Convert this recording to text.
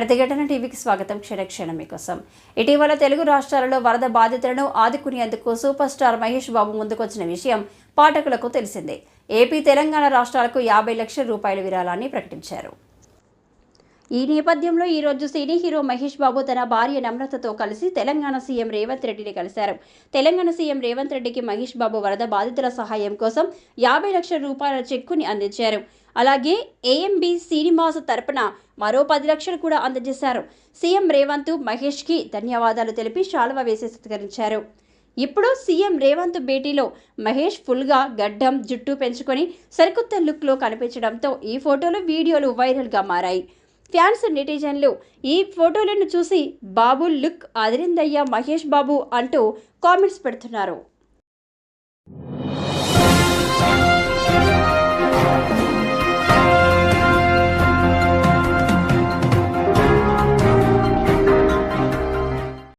ప్రతిఘటన టీవీకి స్వాగతం. క్షణక్షణం మీకోసం. ఇటీవల తెలుగు రాష్ట్రాలలో వరద బాధితులను ఆదుకునేందుకు సూపర్ స్టార్ మహేష్ బాబు ముందుకొచ్చిన విషయం పాఠకులకు తెలిసిందే. ఏపీ తెలంగాణ రాష్ట్రాలకు యాభై లక్షల రూపాయల విరాళాన్ని ప్రకటించారు. ఈ నేపథ్యంలో ఈరోజు సినీ హీరో మహేష్ బాబు తన భార్య నమ్రతతో కలిసి తెలంగాణ సీఎం రేవంత్ రెడ్డిని కలిశారు. తెలంగాణ సీఎం రేవంత్ రెడ్డికి మహేష్ బాబు వరద బాధితుల సహాయం కోసం యాభై లక్షల రూపాయల చెక్కుని అందించారు. అలాగే ఏఎంబి సినిమాస్ తరపున మరో పది లక్షలు కూడా అందజేశారు. సీఎం రేవంత్ మహేష్కి ధన్యవాదాలు తెలిపి శాలువ వేసి సత్కరించారు. ఇప్పుడు సీఎం రేవంత్ భేటీలో మహేష్ ఫుల్గా గడ్డం జుట్టు పెంచుకొని సరికొత్త లుక్లో కనిపించడంతో ఈ ఫోటోలు వీడియోలు వైరల్గా మారాయి. ఫ్యాన్స్ నెటిజన్లు ఈ ఫోటోలను చూసి బాబు లుక్ అదిరిందయ్యా మహేష్ బాబు అంటూ కామెంట్స్ పెడుతున్నారు.